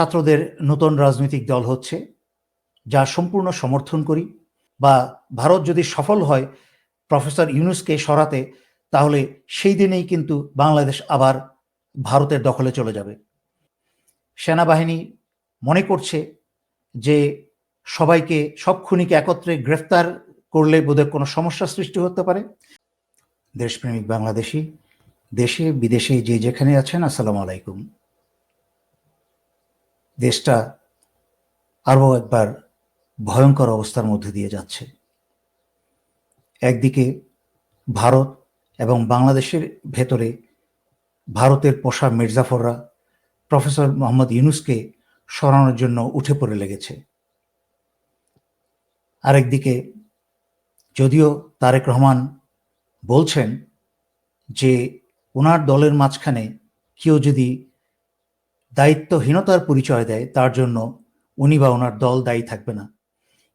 ছাত্রদের নতুন রাজনৈতিক দল হচ্ছে, যা সম্পূর্ণ সমর্থন করি বা ভারত যদি সফল হয় প্রফেসর ইউনুসকে সরাতে, তাহলে সেই দিনেই কিন্তু বাংলাদেশ আবার ভারতের দখলে চলে যাবে। সেনাবাহিনী মনে করছে যে সবাইকে, সব খুনিকে একত্রে গ্রেফতার করলে বোধহয় কোনো সমস্যা সৃষ্টি হতে পারে। দেশপ্রেমিক বাংলাদেশি, দেশে, বিদেশে যে যেখানে আছেন, আসসালামু আলাইকুম। দেশটা আরও একবার ভয়ঙ্কর অবস্থার মধ্যে দিয়ে যাচ্ছে। একদিকে ভারত এবং বাংলাদেশের ভেতরে ভারতের পোষা মির্জাফররা প্রফেসর মোহাম্মদ ইউনুসকে সরানোর জন্য উঠে পড়ে লেগেছে। আরেকদিকে যদিও তারেক রহমান বলছেন যে ওনার দলের মাঝখানে কেউ যদি দায়িত্বহীনতার পরিচয় দেয়, তার জন্য উনি বা ওনার দল দায়ী থাকবে না।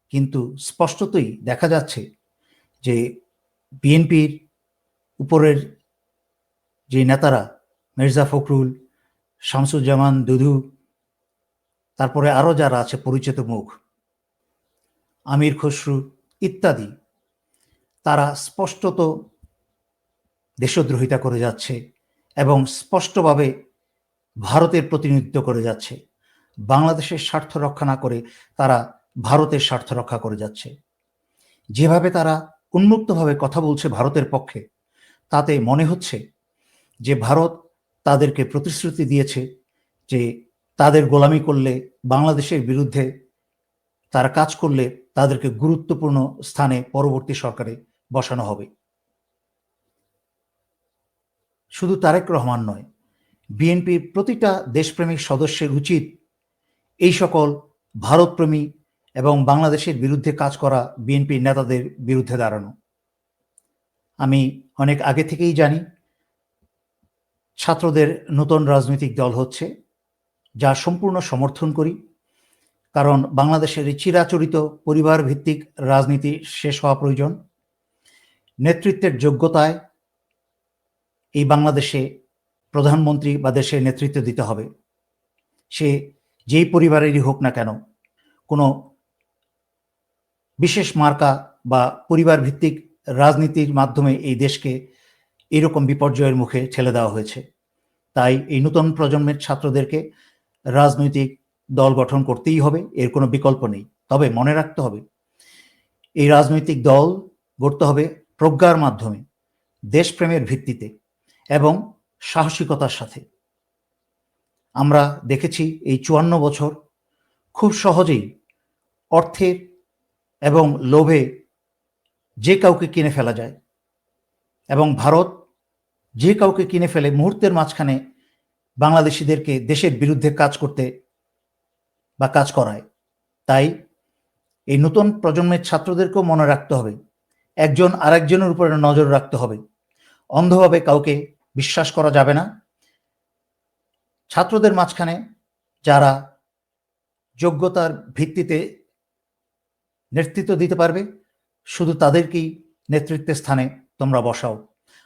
কিন্তু স্পষ্টতই দেখা যাচ্ছে যে বিএনপির উপরের যে নেতারা, মির্জা ফখরুল, শামসুজ্জামান দুধু তারপরে আরও যারা আছে পরিচিত মুখ, আমির খসরু ইত্যাদি, তারা স্পষ্টত দেশদ্রোহিতা করে যাচ্ছে এবং স্পষ্টভাবে ভারতের প্রতিনিধিত্ব করে যাচ্ছে। বাংলাদেশের স্বার্থ রক্ষা না করে তারা ভারতের স্বার্থ রক্ষা করে যাচ্ছে। যেভাবে তারা উন্মুক্তভাবে কথা বলছে ভারতের পক্ষে, তাতে মনে হচ্ছে যে ভারত তাদেরকে প্রতিশ্রুতি দিয়েছে যে তাদের গোলামি করলে বাংলাদেশের বিরুদ্ধে তারা কাজ করলে তাদেরকে গুরুত্বপূর্ণ স্থানে পরবর্তী সরকারে বসানো হবে। শুধু তারেক রহমান নয় বিএনপির প্রতিটা দেশপ্রেমিক সদস্যের উচিত এই সকল ভারতপ্রেমী এবং বাংলাদেশের বিরুদ্ধে কাজ করা বিএনপির নেতাদের বিরুদ্ধে দাঁড়ানো। আমি অনেক আগে থেকেই জানি, ছাত্রদের নতুন রাজনৈতিক দল হচ্ছে, যা সম্পূর্ণ সমর্থন করি, কারণ বাংলাদেশের চিরাচরিত পরিবার ভিত্তিক রাজনীতি শেষ হওয়া প্রয়োজন। নেতৃত্বের যোগ্যতায় এই বাংলাদেশে প্রধানমন্ত্রী বা দেশের নেতৃত্ব দিতে হবে। সে যেই পরিবারেরই হোক না কেন, কোনো বিশেষ মার্কা বা পরিবার ভিত্তিক রাজনীতির মাধ্যমে এই দেশকে এরকম বিপর্যয়ের মুখে ঠেলে দেওয়া হয়েছে। তাই এই নতুন প্রজন্মের ছাত্রদেরকে রাজনৈতিক দল গঠন করতেই হবে, এর কোনো বিকল্প নেই। তবে মনে রাখতে হবে, এই রাজনৈতিক দল গড়তে হবে প্রজ্ঞার মাধ্যমে, দেশপ্রেমের ভিত্তিতে এবং সাহসিকতার সাথে। আমরা দেখেছি এই চুয়ান্ন বছর খুব সহজেই অর্থের এবং লোভে যে কাউকে কিনে ফেলা যায় এবং ভারত যে কাউকে কিনে ফেলে মুহূর্তের মাঝখানে বাংলাদেশিদেরকে দেশের বিরুদ্ধে কাজ করতে বা কাজ করায়। তাই এই নতুন প্রজন্মের ছাত্রদেরকেও মনে রাখতে হবে। একজন আরেকজনের উপরে নজর রাখতে হবে। অন্ধভাবে কাউকে বিশ্বাস করা যাবে না। ছাত্রদের মাঝখানে যারা যোগ্যতার ভিত্তিতে নেতৃত্ব দিতে পারবে, শুধু তাদেরকেই নেতৃত্বের স্থানে তোমরা বসাও।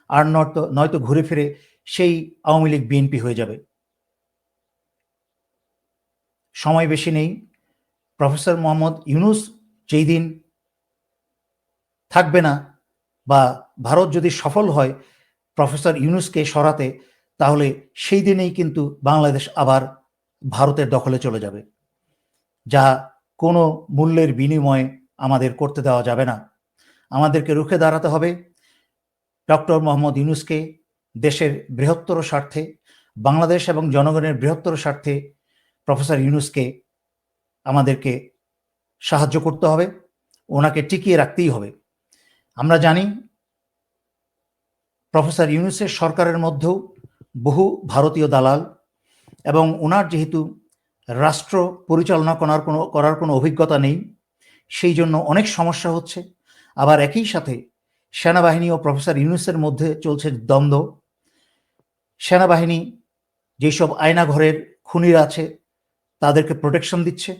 আর নয়তো নয়তো ঘুরে ফিরে সেই আওয়ামী লীগ বিএনপি হয়ে যাবে। সময় বেশি নেই। প্রফেসর মোহাম্মদ ইউনুস যেই দিন থাকবে না বা ভারত যদি সফল হয় প্রফেসর ইউনুসকে সরাতে, তাহলে সেই দিনেই কিন্তু বাংলাদেশ আবার ভারতের দখলে চলে যাবে, যা কোনো মূল্যের বিনিময়ে আমাদের করতে দেওয়া যাবে না। আমাদেরকে রুখে দাঁড়াতে হবে। ডক্টর মোহাম্মদ ইউনুসকে দেশের বৃহত্তর স্বার্থে, বাংলাদেশ এবং জনগণের বৃহত্তর স্বার্থে প্রফেসর ইউনুসকে আমাদেরকে সাহায্য করতে হবে। ওনাকে টিকিয়ে রাখতেই হবে। আমরা জানি প্রফেসর ইউনুসের সরকারের মধ্যেও বহু ভারতীয় দালাল এবং ওনার যেহেতু রাষ্ট্র পরিচালনা করার কোনো করার কোনো অভিজ্ঞতা নেই, সেই জন্য অনেক সমস্যা হচ্ছে। আবার একই সাথে সেনাবাহিনী ও প্রফেসর ইউনুসের মধ্যে চলছে দ্বন্দ্ব। সেনাবাহিনী যেসব আয়নাঘরের খুনিরা আছে, তাদেরকে প্রোটেকশন দিচ্ছে।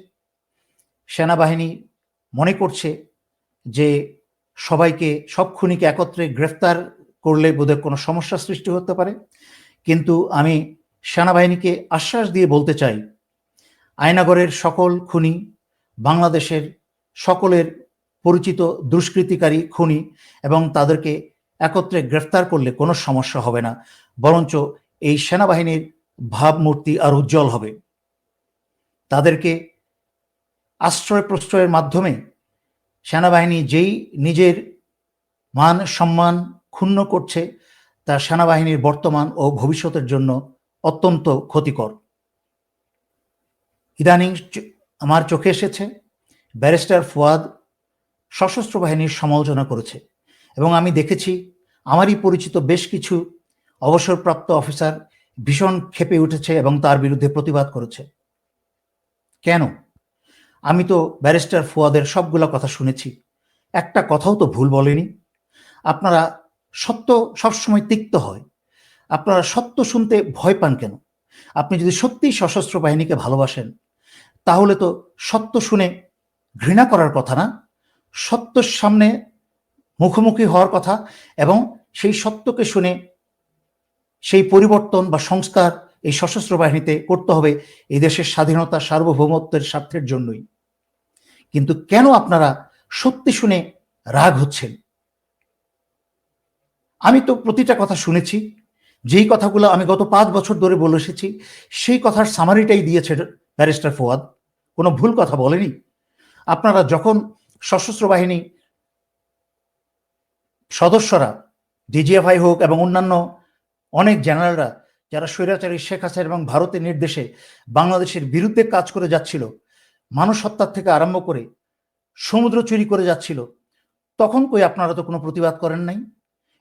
সেনাবাহিনী মনে করছে যে সবাইকে, সব খুনিকে একত্রে গ্রেফতার করলে বোধহয় কোনো সমস্যা সৃষ্টি হতে পারে। কিন্তু আমি সেনাবাহিনীকে আশ্বাস দিয়ে বলতে চাই, আয়নাগরের সকল খুনি, বাংলাদেশের সকলের পরিচিত দুষ্কৃতিকারী খুনি এবং তাদেরকে একত্রে গ্রেফতার করলে কোনো সমস্যা হবে না, বরঞ্চ এই সেনাবাহিনীর ভাবমূর্তি আর উজ্জ্বল হবে। তাদেরকে আশ্রয় প্রশ্রয়ের মাধ্যমে সেনাবাহিনী যেই নিজের মান, সম্মান ক্ষুণ্ণ করছে তা সেনাবাহিনীর বর্তমান ও ভবিষ্যতের জন্য অত্যন্ত ক্ষতিকর। ইদানিং আমার চোখে এসেছে, ব্যারিস্টার ফুয়াদ সশস্ত্র বাহিনীর সমালোচনা করেছে এবং আমি দেখেছি, আমারই পরিচিত বেশ কিছু অবসরপ্রাপ্ত অফিসার ভীষণ ক্ষেপে উঠেছে এবং তার বিরুদ্ধে প্রতিবাদ করেছে। কেন? আমি তো ব্যারিস্টার ফুয়াদের সবগুলো কথা শুনেছি। একটা কথাও তো ভুল বলেনি। আপনারা সত্য সবসময় তিক্ত হয়। আপনারা সত্য শুনতে ভয় পান কেন? আপনি যদি সত্যিই সশস্ত্র বাহিনীকে ভালোবাসেন, তাহলে তো সত্য শুনে ঘৃণা করার কথা না। সত্যর সামনে মুখোমুখি হওয়ার কথা এবং সেই সত্যকে শুনে সেই পরিবর্তন বা সংস্কার এই সশস্ত্র বাহিনীতে করতে হবে এই দেশের স্বাধীনতা, সার্বভৌমত্বের স্বার্থের জন্যই। কিন্তু কেন আপনারা সত্যি শুনে রাগ হচ্ছেন? আমি তো প্রতিটা কথা শুনেছি, যেই কথাগুলো আমি গত পাঁচ বছর ধরে বলে এসেছি, সেই কথার সামারিটাই দিয়েছে ব্যারিস্টার ফোয়াদ। কোনো ভুল কথা বলেনি? আপনারা যখন সশস্ত্র বাহিনী সদস্যরা ডিজিএফআই হোক এবং অন্যান্য অনেক জেনারেলরা, যারা স্বৈরাচারী শেখ হাসিনা এবং ভারতের নির্দেশে বাংলাদেশের বিরুদ্ধে কাজ করে যাচ্ছিল, মানুষ হত্যার থেকে আরম্ভ করে সমুদ্র চুরি করে যাচ্ছিল, তখন কই আপনারা তো কোনো প্রতিবাদ করেন নাই?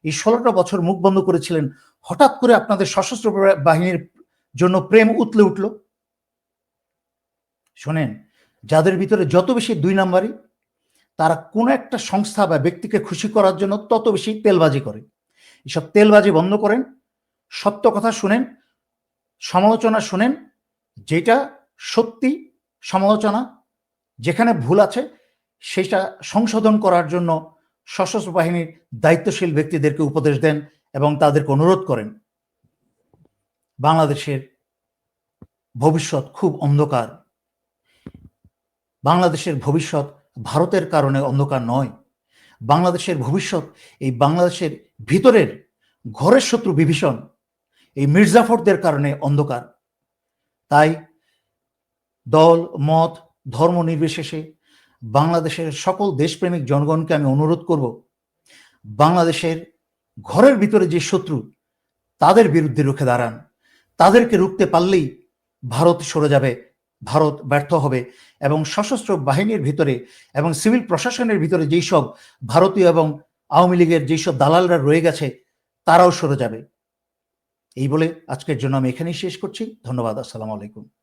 এই ষোলোটা বছর মুখ বন্ধ করেছিলেন। হঠাৎ করে আপনাদের সশস্ত্র বাহিনীর জন্য প্রেম উতলে উঠল। শোনেন, যাদের ভিতরে যত বেশি দুই নাম্বারই, তারা কোনো একটা সংস্থা বা ব্যক্তিকে খুশি করার জন্য তত বেশি তেলবাজি করে। এসব তেলবাজি বন্ধ করেন। সত্য কথা শুনেন, সমালোচনা শুনেন, যেটা সত্যি সমালোচনা, যেখানে ভুল আছে, সেটা সংশোধন করার জন্য সশস্ত্র বাহিনীর দায়িত্বশীল ব্যক্তিদেরকে উপদেশ দেন এবং তাদেরকে অনুরোধ করেন। বাংলাদেশের ভবিষ্যৎ খুব অন্ধকার। বাংলাদেশের ভবিষ্যৎ ভারতের কারণে অন্ধকার নয়। বাংলাদেশের ভবিষ্যৎ, এই বাংলাদেশের ভিতরের ঘরের শত্রু বিভীষণ, এই মির্জাফরদের কারণে অন্ধকার। তাই দল, মত, ধর্ম নির্বিশেষে বাংলাদেশের সকল দেশপ্রেমিক জনগণকে আমি অনুরোধ করব, বাংলাদেশের ঘরের ভিতরে যে শত্রু, তাদের বিরুদ্ধে রুখে দাঁড়ান। তাদেরকে রুখতে পারলেই ভারত সরে যাবে, ভারত ব্যর্থ হবে এবং সশস্ত্র বাহিনীর ভিতরে এবং সিভিল প্রশাসনের ভিতরে যেই সব ভারতীয় এবং আওয়ামী লীগের যেই সব দালালরা রয়ে গেছে, তারাও সরে যাবে। এই বলে আজকের জন্য আমি এখানেই শেষ করছি। ধন্যবাদ। আসসালামু আলাইকুম।